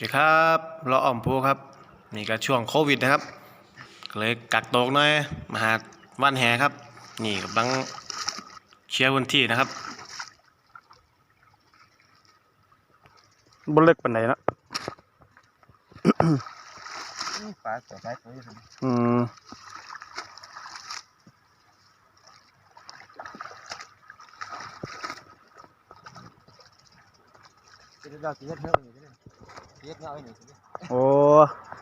สวัสดีครับเราอ่อมพูครับ นี่ก็ช่วงโควิดนะครับก็เลยกักตกหน่อยมาหาว่านแหครับ นี่กำลังเคลียร์พื้นที่นะครับบนเล็กปานไหนเนาะปลาตัวปลาตัวอยู่อืมจะได้เราจะเฮ็ดเท่านี้ได้เฮ็ดเงาไอ้นี่สิโอ้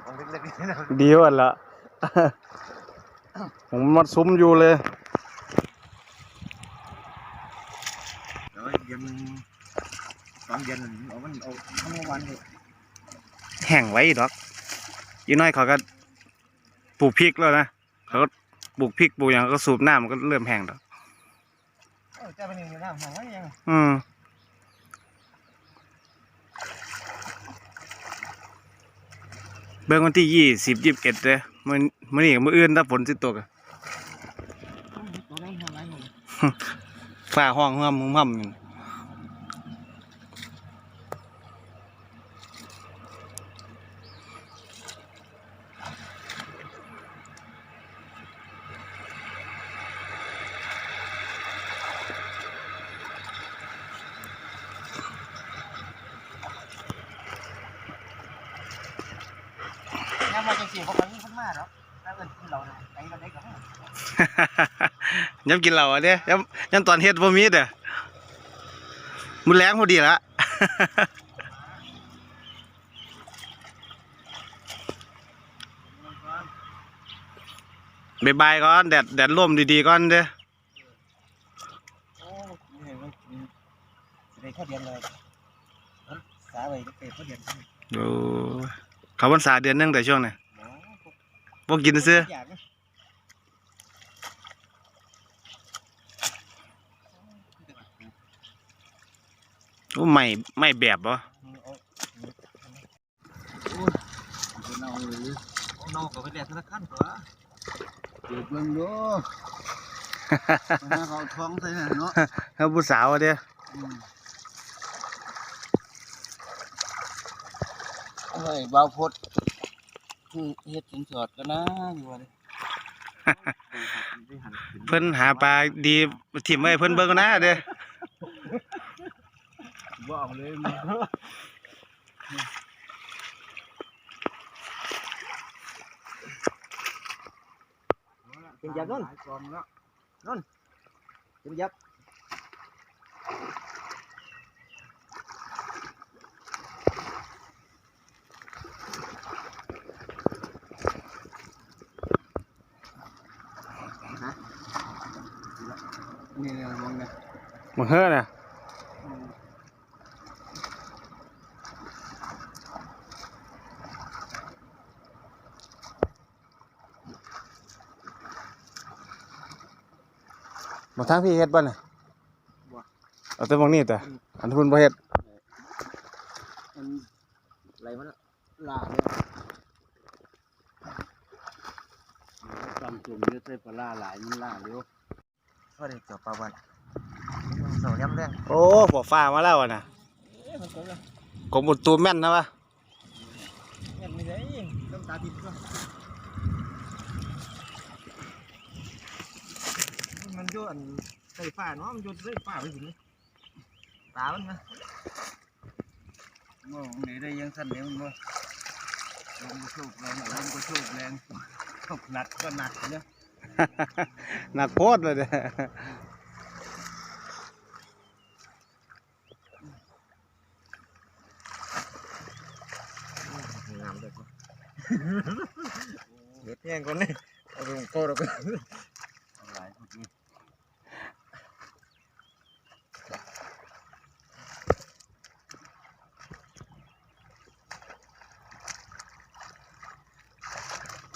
ของเล็กๆนี่นะดีว่ะละผมมัดซุ้มอยู่เลยแล้วเย็นตอนเย็นเอามันเอาทั้งวันเลยแห้งไว้ดอกอีน้อยเขาก็ปลูกพริกแล้วนะเขาก็ปลูกพริกปลูกอย่างก็สูบน้ำมันก็เริ่มแห้งดอกเออจะไปนี่นะหอยยังอืม เบิ่งวันที่ยี่สิบยี่สิบเอ็ดเลยมันมันนี่กับมืออื่นถ้าฝนสิตกอะตัวนั้นทำไรหนูฟ้าห้องห้ำห้ำอยู่ น้ำมาจังสิ เขาไปนี่ขึ้นมาเนาะถ้าเกิดเราไอ้เราได้กับย้ำกินเหล้าอะเด้ย้ำย้ำตอนเฮ็ดบ่มีเด้อมือแรงพอดีละบายบายก่อนแดดแดดร่มดีๆก่อนเด้อโอ้นี่มันได้ข้อเดียนเลยสาไปก็เป็นข้อเดียนโอ้เขาพรรษาเดือนหนึงแต่ช่วงนี้หมอ บ่กินซื้ออยากนะโอ้ไม่ไม่แบบบ่เอาเอาเลยน้องก็ไปเรียนธนาคารตัวเดี๋ยวเบิ่งดูมาเขาท้องใส่เนาะเฮาผู้สาวอะเด้อเฮ้ยบ่าวพดคือ เฮ็ดสินสอดก็นะอยู่ว่าเลยเพิ่นหาปลาดีถิ่มไว้ให้เพิ่นเบิ่งก่อนนะเด้อบ่เอาเลยกินยับนู่นนู่นกินยับ นี่เนี่ยมองเนี่ยมึงเฮ้อน่ะบางทางพี่เฮ็ดบ่น่ะเอาแต่บางนี้แต่อันพุ่นบ่เฮ็ดมันอะไรมันลาเลยจำจุ่มเยอะใส่ปลาหลายมันลาเร็ว ก็ได้จับปลาวันเสาย้ำแรงโอ้บ่ฟ้ามาแล้วอะน่ะเอ๊ะมันก็เลยกรมอุตุแม่นนะวะเงินไม่ได้น้ำตาติดก็มันโยนใส่ฝ้าเนาะมันโยนใส่ฝ้าไปถึงตามันนะมองไหนได้ยังสั้นเดียวมันบ่ลมก็โชกแรงลมก็โชกแรงตกหนักก็หนักเนี่ย หนักโพดเลยเด้องามเลยเด็ดแย่งคนนี่เอาไปโคตรไปหลายคนนี่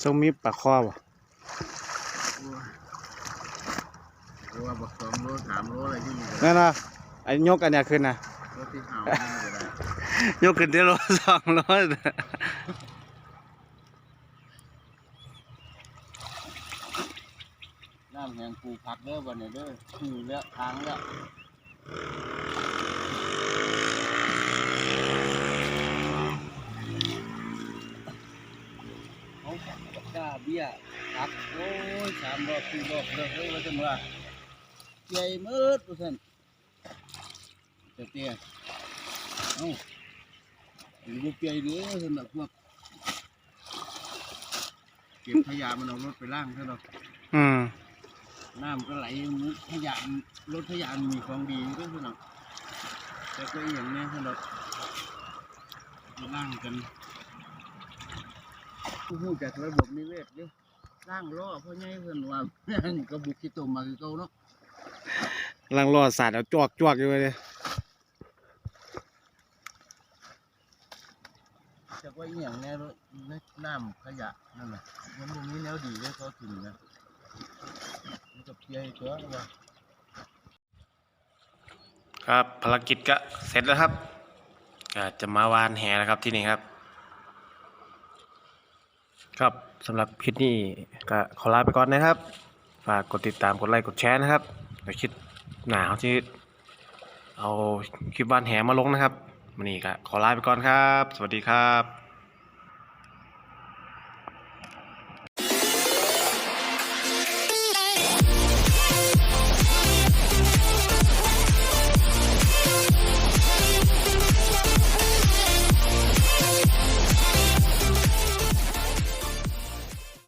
ทรงมีปลาคอบ่ ตัวตัวบนั่นนะไอ้ยกอันเนี้ยขึ้นนะรถที่หนี่ก็ด้ยกขึ้นได้โลสองโลน้ำแห้งปูพักเด้อวันนี้เด้อคือเลือกทางแล้วเขาขับกล้าเบี้ย ตักโอ้ยสามรอบสี่รอบเลิกเลยว่าจะมาเจียมืดว่าซั่นแต่เตี้ยเอ้าหรือว่าเปียเด้อสำหรับพวกเก็บขยะมันเอารถไปล่างซะดอกอืมน้ำก็ไหลขยะรถขยะมันมีของดีด้วยสำหรับแต่ก็อหย่างเนี้ยสำหรับไปล่างกันผู้จากระบบนิเวศเด้อ ล่างล้อเพราะไงเพิ่นว่าก็บุกขี้ตุ่มมาคือเก่าเนาะกำลังรอสาดเอาจวกจวกอยู่เลยจากว่าอหย่างแน่รถน้ำขยะนั่นน่ะมันบ่มีแนวดีเลยเขาถึงนะมันกับเพียตัวว่าครับภารกิจก็เสร็จแล้วครับก็จะมาวานแหนะครับที่นี่ครับ ครับสำหรับคลิปนี้ก็ขอลาไปก่อนนะครับ ฝากกดติดตามกดไลค์กดแชร์นะครับเดี๋ยวคลิดหนาวที่เอาคลิปบ้านแหมาลงนะครับวันนี้ก็ขอลาไปก่อนครับ สวัสดีครับ